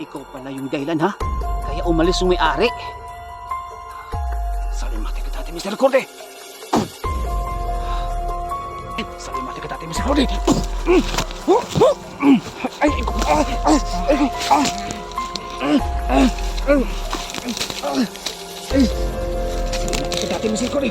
ikaw pala yung dahilan ha? Kaya umalis yung may-ari. Salimati ka dati, Mr. Cordy! Salimati ka dati, Mr. Cordy! Ay, ay. Ay, ka dati, Mr. Cordy!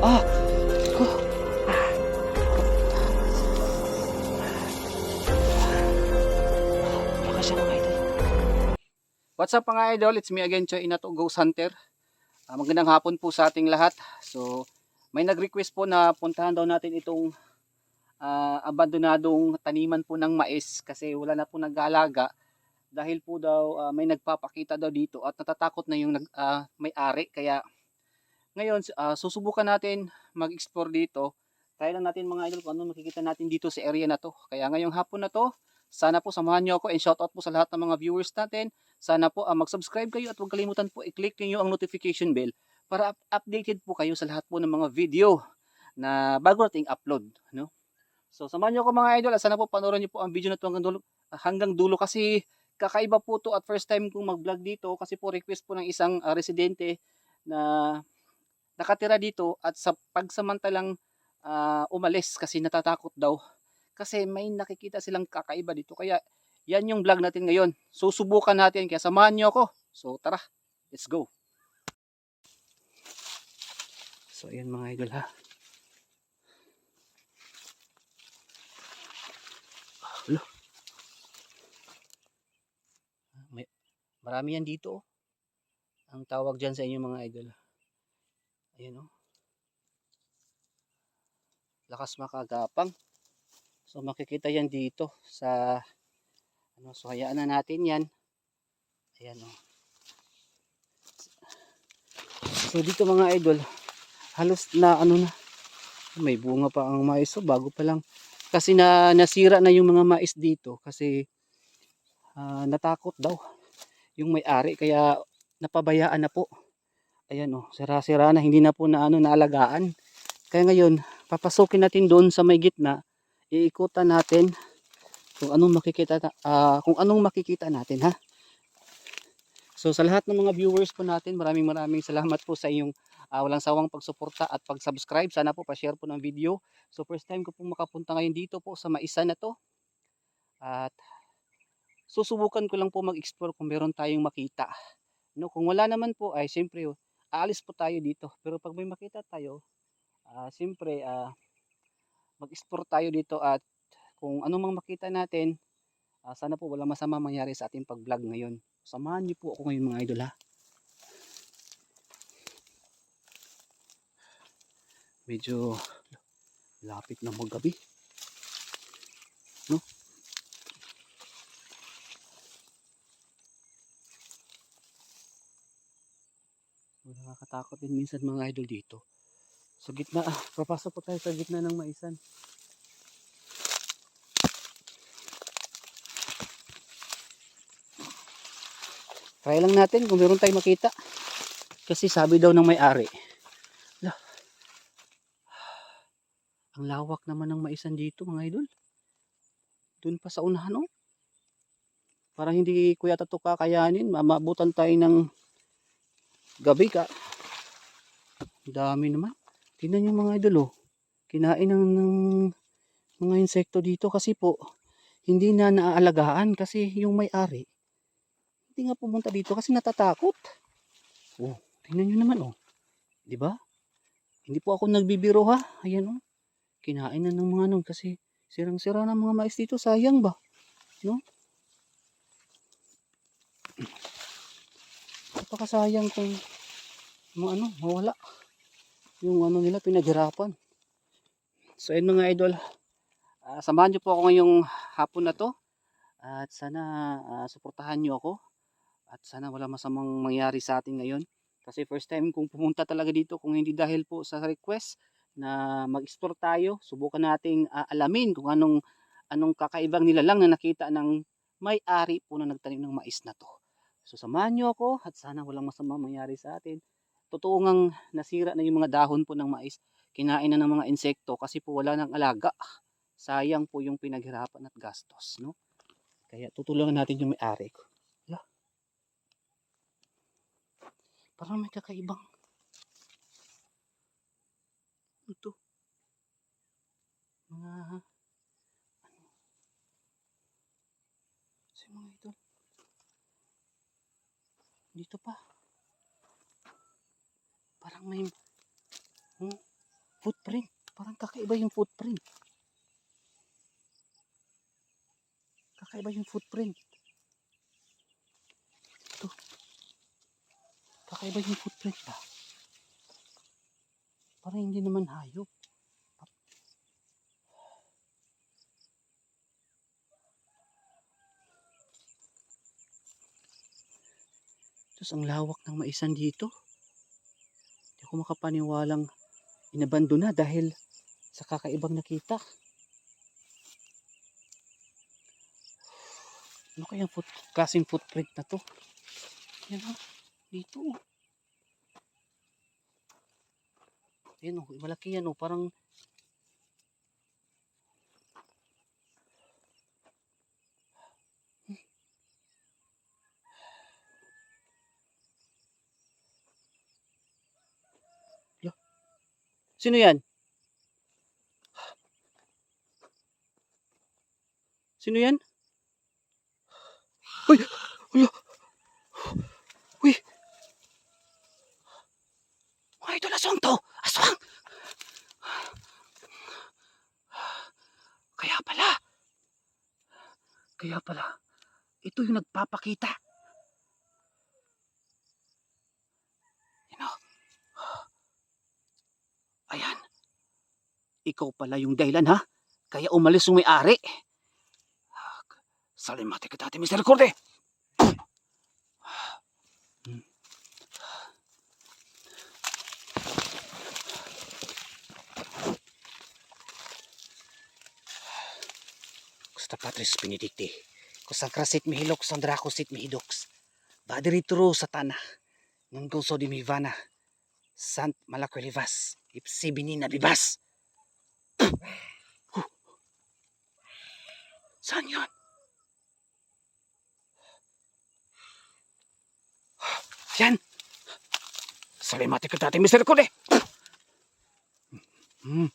Ah, What's up mga idol? It's me again, Choy Inato Ghost Hunter. Ah, magandang hapon po sa ating lahat. So, may nag-request po na puntahan daw natin itong ah, abandonadong taniman po ng mais kasi wala na po nag-aalaga dahil po daw ah, may nagpapakita daw dito at natatakot na yung ah, may-ari kaya ngayon ah, susubukan natin mag-explore dito try lang natin mga idol kung ano makikita natin dito sa area na to kaya ngayong hapon na to sana po samahan nyo ako and shoutout po sa lahat ng mga viewers natin. Sana po ah, mag-subscribe kayo at huwag kalimutan po i-click niyo ang notification bell para up- updated po kayo sa lahat po ng mga video na bago nating upload no? So samahan nyo ako mga idol sana po panoorin nyo po ang video na to hanggang dulo, hanggang dulo kasi kakaiba po to at first time kong mag-vlog dito kasi po request po ng isang ah, residente na nakatira dito at sa pagsamantalang ah, umalis kasi natatakot daw kasi may nakikita silang kakaiba dito kaya yan yung vlog natin ngayon susubukan natin kaya samahan nyo ako so tara let's go so ayan mga idol ha Hello. May, marami yan dito oh. ang tawag dyan sa inyo mga idol Ayan o. Lakas makagapang. So makikita yan dito sa ano so hayaan na natin yan. Ayan o. So dito mga idol, halos na ano na may bunga pa ang mais so bago pa lang kasi na nasira na yung mga mais dito kasi ah, natakot daw yung may-ari kaya napabayaan na po. Ayan oh, sira-sira na, hindi na po na ano naalagaan. Kaya ngayon, papasukin natin doon sa may gitna, iikutan natin kung anong makikita ah, kung anong makikita natin ha. So sa lahat ng mga viewers po natin, maraming maraming salamat po sa inyong ah, walang sawang pagsuporta at pag-subscribe. Sana po pa-share po ng video. So first time ko po makapunta ngayon dito po sa maisa na to. At susubukan ko lang po mag-explore kung meron tayong makita. No, kung wala naman po ay siyempre aalis po tayo dito. Pero pag may makita tayo, ah siyempre ah, mag-explore tayo dito at kung ano mang makita natin, ah, sana po wala masama mangyari sa ating pag-vlog ngayon. Samahan niyo po ako ngayon mga idol ha. Medyo lapit na maggabi. No? Nakakatakot din minsan mga idol dito. Sa gitna, ah, papasok po tayo sa gitna ng maisan. Try lang natin kung meron tayong makita. Kasi sabi daw ng may-ari. Ang lawak naman ng maisan dito mga idol. Doon pa sa unahan oh. Parang hindi kuya tato kakayanin. Mamabutan tayo ng gabi ka. Dami naman. Tingnan yung mga idol oh. Kinain ng, ng mga insekto dito kasi po hindi na naaalagaan kasi yung may-ari hindi nga pumunta dito kasi natatakot. Oh, tingnan nyo naman oh. 'Di ba? Hindi po ako nagbibiro ha. Ayan oh. Kinain na ng mga nun kasi sirang-sira na mga mais dito. Sayang ba? No? Napakasayang kung mga ano, mawala. Yung ano nila pinaghirapan. So ayun mga idol. ah, samahan nyo po ako ngayong hapon na to. At sana ah, suportahan nyo ako. At sana wala masamang mangyari sa atin ngayon. Kasi first time kong pumunta talaga dito kung hindi dahil po sa request na mag-explore tayo. Subukan nating ah, alamin kung anong anong kakaibang nilalang na nakita ng may-ari po na nagtanim ng mais na to. So samahan nyo ako at sana walang masamang mangyari sa atin. Totoo ngang nasira na yung mga dahon po ng mais. Kinain na ng mga insekto kasi po wala nang alaga. sayang po yung pinaghirapan at gastos, no? Kaya tutulungan natin yung may-ari ko. Wala. Parang may kakaibang. Ito. Mga ano? Sa mga ito. Dito pa. Parang may hmm, footprint. Parang kakaiba yung footprint. Kakaiba yung footprint. Ito. Kakaiba yung footprint ba? Parang hindi naman hayop. Tapos ang lawak ng maisan dito. Ako makapaniwalang inabando na dahil sa kakaibang nakita. Ano kayang foot, klaseng footprint na to? Yan o, dito o. Yan o, malaki yan o, parang Sino yan? Sino yan? Uy! Uy! Uy! Mga idol, aswang to! Aswang! Kaya pala. Kaya pala. Ito yung nagpapakita. You know? Ayan. Ikaw pala yung dahilan ha? Kaya umalis yung may-ari. Salimate ka dati, Mr. Corte. Gusta patris pinidikti. Kusang krasit mihilok, sang drakosit mihidoks. Badirituro sa tanah. Nung gusto di mivana. Sant malakwelivas. Ipsibini na bibas. Huh. Saan yun? Yan. Salimati ka dati, Mr. Kode. Hmm.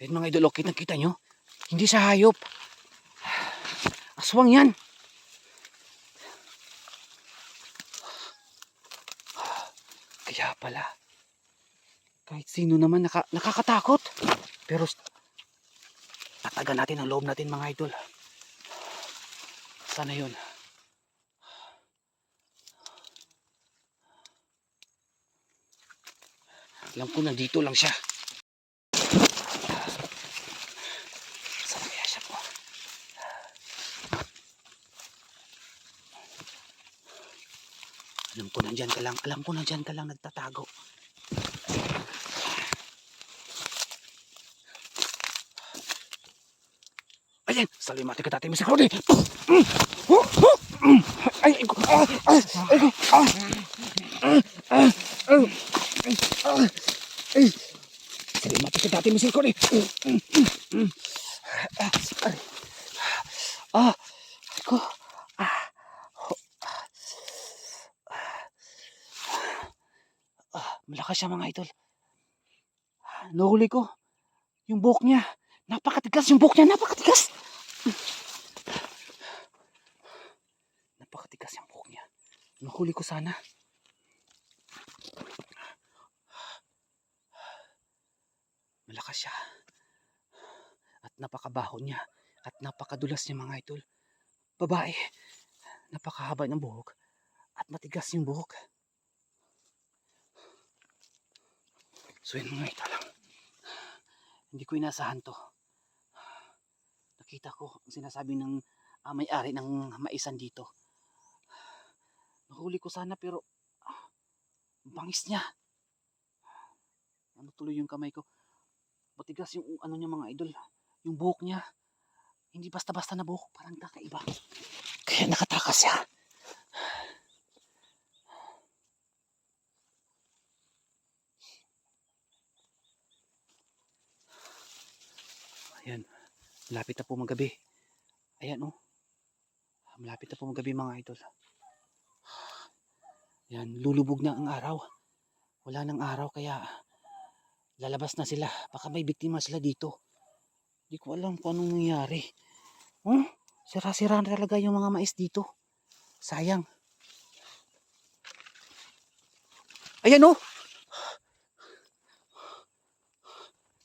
Ayun mga idol, okay, nakita nyo? Hindi sa hayop. Aswang yan. Kaya pala. Kahit sino naman naka, nakakatakot. Pero tatagan natin ang loob natin mga idol. Sana yun. Alam ko nandito lang siya. Saan kaya siya po? Alam ko nandyan ka lang. Alam ko nandyan ka lang nagtatago. Ayan! Salimati ka dati, Mr. Cody! Ay, ay, ah, ah, ay, ah, ah, ah, ah, ah, ay. Salimati ka dati, Mr. Cody! Ah, ay. Ah, ko, ah, ho- ah, malakas siya mga idol. Nahuli ko. Yung buhok niya. Napakatigas yung buhok niya. Napakatigas. Napakatigas yung buhok niya. Nahuli ko sana. Malakas siya. At napakabaho niya. At napakadulas niya mga idol. Babae. Napakahaba ng buhok. At matigas yung buhok. So yun mga idol. Hindi ko inasahan to. Nakita ko ang sinasabi ng ah, may-ari ng maisan dito. Nahuli ko sana pero ah, bangis niya. Ano tuloy yung kamay ko. Matigas yung ano niya mga idol. Yung buhok niya. Hindi basta-basta na buhok. Parang kakaiba. Kaya nakatakas siya. Ayan. Malapit na po magabi. Ayan oh. Malapit na po magabi mga idol. Yan, lulubog na ang araw. Wala nang araw kaya lalabas na sila. Baka may biktima sila dito. Hindi ko alam kung anong nangyari. Oh, sira-sira na talaga yung mga mais dito. Sayang. Ayan oh.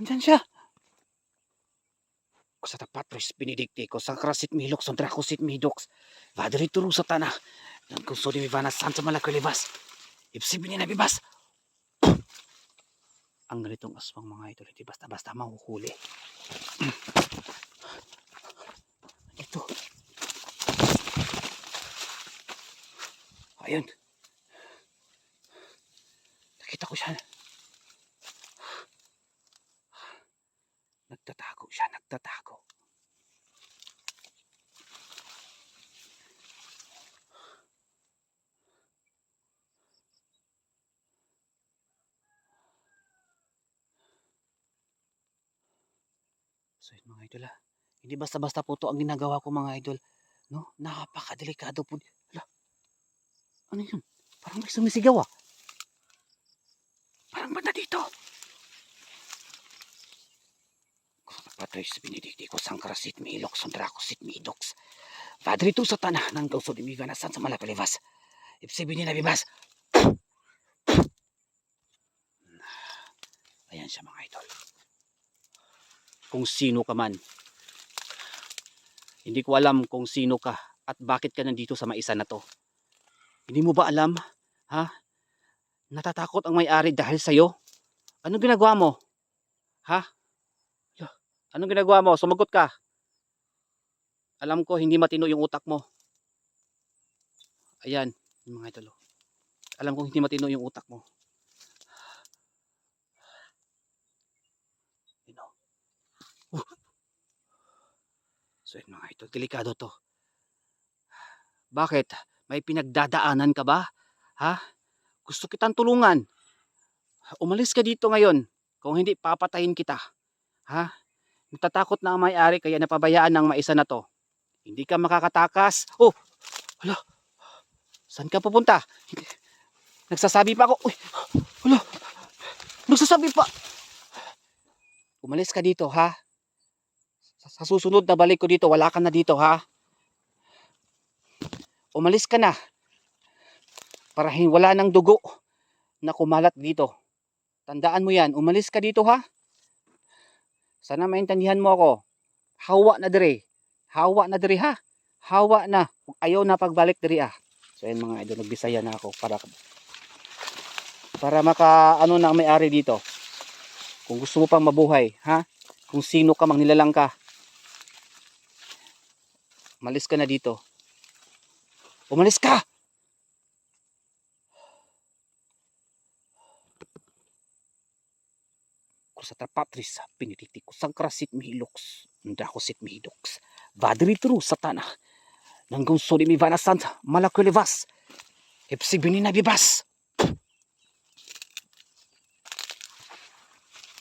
Andyan siya. Sa tapatris binidikti ko sa krasit milok sa drakosit midoks. Vadri turu sa tanah. Dan kung sodi mi vana san sa malakulibas. Ipsibin na bibas. Ang ganitong aswang mga ito, hindi basta-basta mahuhuli. Ito. Ayun. Nakita ko siya. Nagtatago siya, nagtatago. So yun mga idol ah. Hindi basta-basta po to ang ginagawa ko mga idol. No? Napakadelikado po. Hala. Ano yun? Parang may sumisigaw ah. Parang banda dito. Patris binidikti ko sang karasit mi ilok sundra ko sit mi idoks. Padrito sa tanah ng gauso di mi ganasan sa malapalivas. Ipsi bini na bibas. Ayan siya mga idol. Kung sino ka man. Hindi ko alam kung sino ka at bakit ka nandito sa maisa na to. Hindi mo ba alam? Ha? Natatakot ang may-ari dahil sa'yo? Anong ginagawa mo? Ha? Anong ginagawa mo? Sumagot ka. Alam ko hindi matino yung utak mo. Ayan, mga idol. oh. Alam ko hindi matino yung utak mo. You know. Uh. So yun mga idol, delikado to. Bakit? May pinagdadaanan ka ba? Ha? Gusto kitang tulungan. Umalis ka dito ngayon. Kung hindi, papatayin kita. Ha? Natatakot na ang may-ari kaya napabayaan ng maisa na to. Hindi ka makakatakas. Oh! Hala! Saan ka pupunta? Hindi. Nagsasabi pa ako. Uy! Hala! Nagsasabi pa! Umalis ka dito, ha? Sa, susunod na balik ko dito, wala ka na dito, ha? Umalis ka na. Para wala ng dugo na kumalat dito. Tandaan mo yan. Umalis ka dito, ha? Sana maintindihan mo ako. Hawa na dire. Hawa na dire ha. Hawa na. Ayaw na pagbalik dire ah. So yan mga idol, nagbisaya na ako para para maka ano na may-ari dito. Kung gusto mo pang mabuhay, ha? Kung sino ka mang nilalang ka. Malis ka na dito. Umalis ka! kusatra patris pinititik ko sang krasit mihiloks nda ko sit mihidoks vadri tru satana. Nanggang soli mi vanasan malakulivas ipsi binina bibas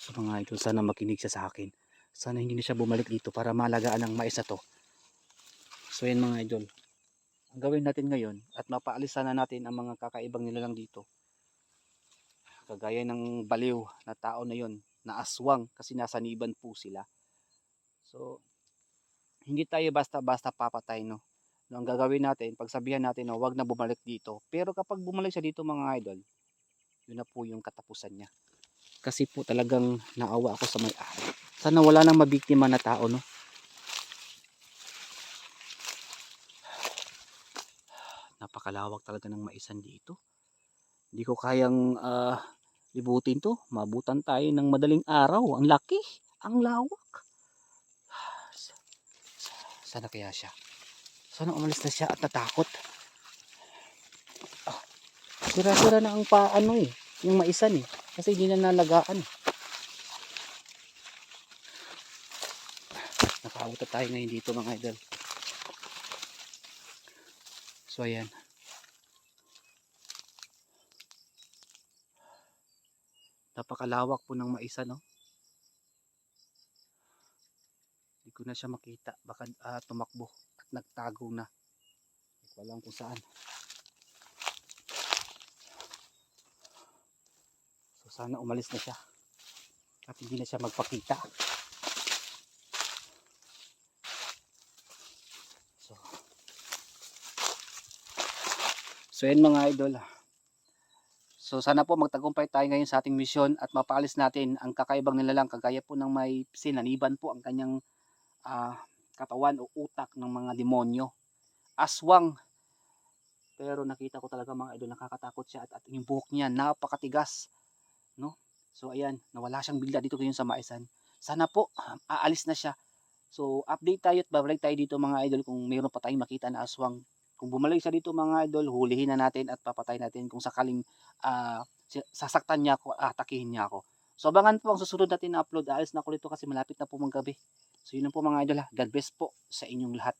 so mga idol sana makinig siya sa akin. Sana hindi na siya bumalik dito para malagaan ang mais na to so yan mga idol ang gawin natin ngayon at mapaalisan na natin ang mga kakaibang nilalang dito kagaya ng baliw na tao na yon na aswang kasi nasa niban po sila. So, hindi tayo basta-basta papatay, no? no? Ang gagawin natin, pagsabihan natin na wag na bumalik dito. Pero kapag bumalik siya dito mga idol, yun na po yung katapusan niya. Kasi po talagang naawa ako sa may-ari. Sana wala nang mabiktima na tao, no? Napakalawak talaga ng maisan dito. Hindi ko kayang ah, libutin to. Mabutan tayo ng madaling araw. Ang laki. Ang lawak. Sa- sa- Sana kaya siya? Sana umalis na siya at natakot. Ah, Sira-sira na ang paano eh. Yung maisan eh. Kasi hindi na nalagaan. Nakauta tayo ngayon dito mga idol. So ayan. Napakalawak po ng maisa, no? Hindi ko na siya makita. Baka ah, tumakbo at nagtago na. Hindi kung saan. So sana umalis na siya. At hindi na siya magpakita. So, so yan mga idol. So sana po magtagumpay tayo ngayon sa ating misyon at mapaalis natin ang kakaibang nilalang kagaya po ng may sinaniban po ang kanyang ah, katawan o utak ng mga demonyo. Aswang. Pero nakita ko talaga mga idol nakakatakot siya at, at yung buhok niya napakatigas. No? So ayan, nawala siyang bigla dito ngayon sa Maisan. Sana po ah, aalis na siya. So update tayo at babalik tayo dito mga idol kung mayroon pa tayong makita na aswang. Kung bumalik siya dito mga idol, hulihin na natin at papatay natin kung sakaling si- sasaktan niya ako, atakihin niya ako. So abangan po ang susunod natin na upload. Aalis na ako dito kasi malapit na po manggabi. So yun po mga idol ha. God bless po sa inyong lahat.